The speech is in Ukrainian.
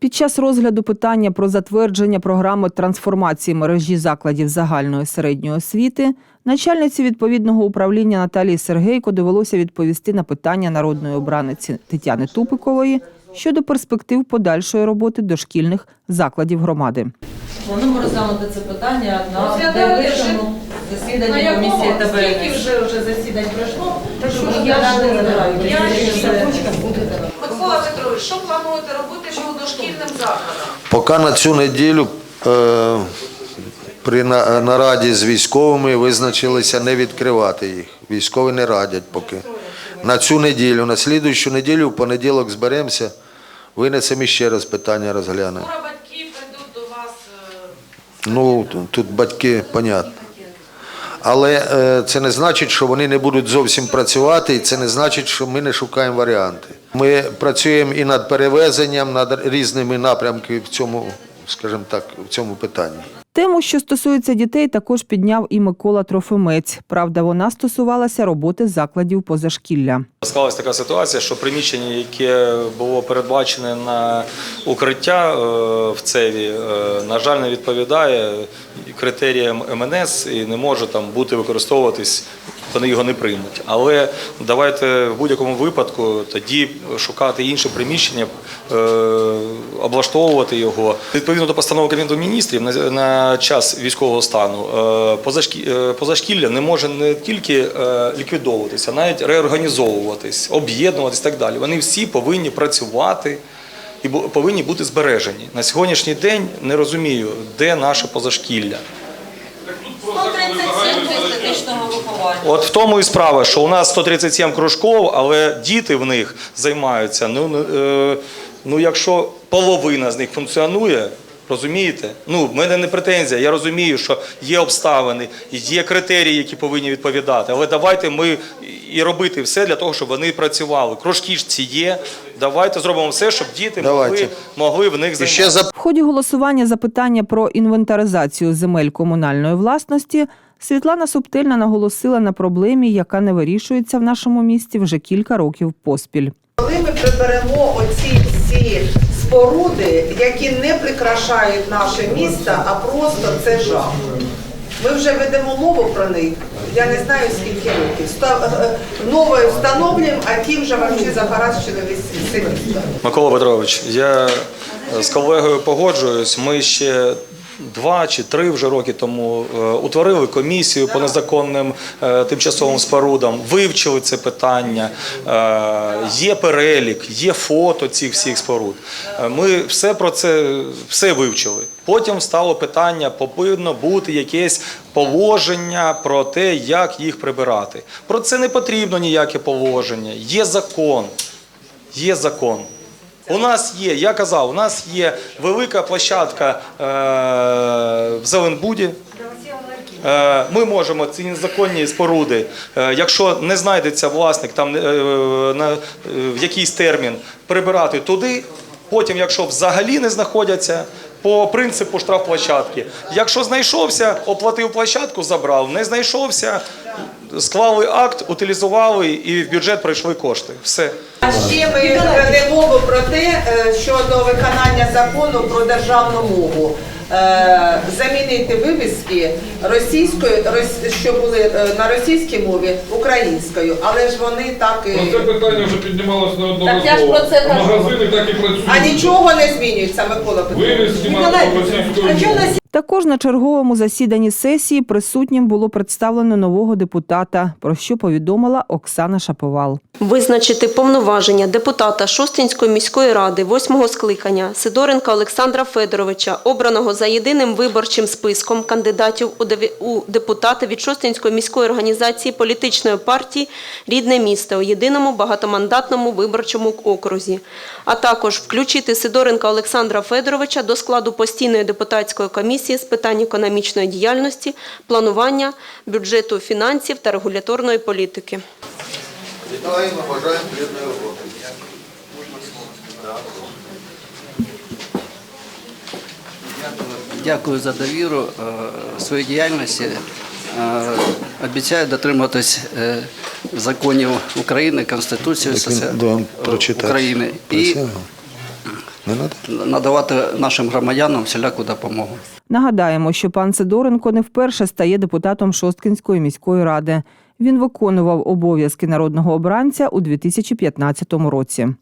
Під час розгляду питання про затвердження програми трансформації мережі закладів загальної середньої освіти начальниці відповідного управління Наталії Сергейко довелося відповісти на питання народної обраниці Тетяни Тупикової щодо перспектив подальшої роботи дошкільних закладів громади. Плануємо розглянути це питання на найближчому На засіданні комісії Скільки вже, вже засідань пройшло? Що я не знаю, Я я ще не не- Микола Петрович, що плануєте робити по дошкільним закладам? Поки на цю неділю е, при на- нараді з військовими визначилися не відкривати їх. Військові не радять поки. На цю неділю, на слідуючу неділю, в понеділок зберемося, винесемо іще раз питання розглянемо. Скоро батьки прийдуть до вас. е, Ну, т- тут батьки, понятно. Але е, це не значить, що вони не будуть зовсім працювати, і це не значить, що ми не шукаємо варіанти. Ми працюємо і над перевезенням, над різними напрямками в цьому, скажімо так, в цьому питанні. Тему, що стосується дітей, також підняв і Микола Трофимець. Правда, вона стосувалася роботи закладів позашкілля. Склалась така ситуація, що приміщення, яке було передбачене на укриття е, в ЦЕВі, е, на жаль, не відповідає критеріям МНС і не може там бути використовуватись. Вони його не приймуть. Але давайте в будь-якому випадку тоді шукати інше приміщення, е, облаштовувати його. Відповідно до постанови Кабінету міністрів на, на час військового стану е, е, позашкілля не може не тільки е, ліквідовуватися, а навіть реорганізовуватись, об'єднуватись і так далі. Вони всі повинні працювати і повинні бути збережені. На сьогоднішній день не розумію, де наше позашкілля. 137 естетичного виховання. От в тому і справа, що у нас 137 кружков, але діти в них займаються. Ну, ну, ну якщо половина з них функціонує, розумієте? Ну, в мене не претензія. Я розумію, що є обставини, є критерії, які повинні відповідати. Але давайте ми і робити все для того, щоб вони працювали. Кружки ж ці є. Давайте зробимо все, щоб діти могли, Давайте. могли в них займатися. ще за В ході голосування за питання про інвентаризацію земель комунальної власності Світлана Субтильна наголосила на проблемі, яка не вирішується в нашому місті вже кілька років поспіль. Коли ми приберемо оці всі споруди, які не прикрашають наше місто, а просто це жах. Ми вже ведемо мову про них, я не знаю скільки років. Ста- е, Нове встановлюємо, а тим вже вообще захаращили весь місто. Микола Петрович, я е, з колегою погоджуюсь. Ми ще два чи три вже роки тому е, утворили комісію по незаконним е, тимчасовим спорудам, вивчили це питання. Е, Є перелік, є фото цих всіх споруд. Ми все про це все вивчили. Потім стало питання, повинно бути якесь положення про те, як їх прибирати. Про це не потрібно ніяке положення. Є закон. Є закон. У нас є, я казав, у нас є велика площадка е, в Зеленбуді. Е, Ми можемо ці незаконні споруди, е, якщо не знайдеться власник там е, на в якийсь термін, прибирати туди. Потім, якщо взагалі не знаходяться, по принципу штрафплощадки. Якщо знайшовся, оплатив площадку, забрав. Не знайшовся, склали акт, утилізували і в бюджет прийшли кошти. Все. А ще ми ведемо мову про те, е, щодо виконання закону про державну мову. Е, Замінити вивіски російською, що були е, на російській мові, українською, але ж вони так і... Ну, це питання вже піднімалося на Так я ж про це кажу. Магазини так і працюють. А нічого не змінюється, Микола Петрович. Вивіски мають російською. Також на черговому засіданні сесії присутнім було представлено нового депутата, про що повідомила Оксана Шаповал. Визначити повноваження депутата Шостинської міської ради восьмого скликання Сидоренка Олександра Федоровича, обраного за єдиним виборчим списком кандидатів у депутати від Шостинської міської організації політичної партії Рідне місто у єдиному багатомандатному виборчому окрузі, а також включити Сидоренка Олександра Федоровича до складу постійної депутатської комісії з питань економічної діяльності, планування, бюджету, фінансів та регуляторної політики. Вітаємо, бажаємо плідної роботи. Дякую за довіру е, своїй діяльності. Е, Обіцяю дотримуватись е, законів України, Конституції України. І? Надавати нашим громадянам всіляку допомогу. Нагадаємо, що пан Сидоренко не вперше стає депутатом Шосткинської міської ради. Він виконував обов'язки народного обранця у 2015 році.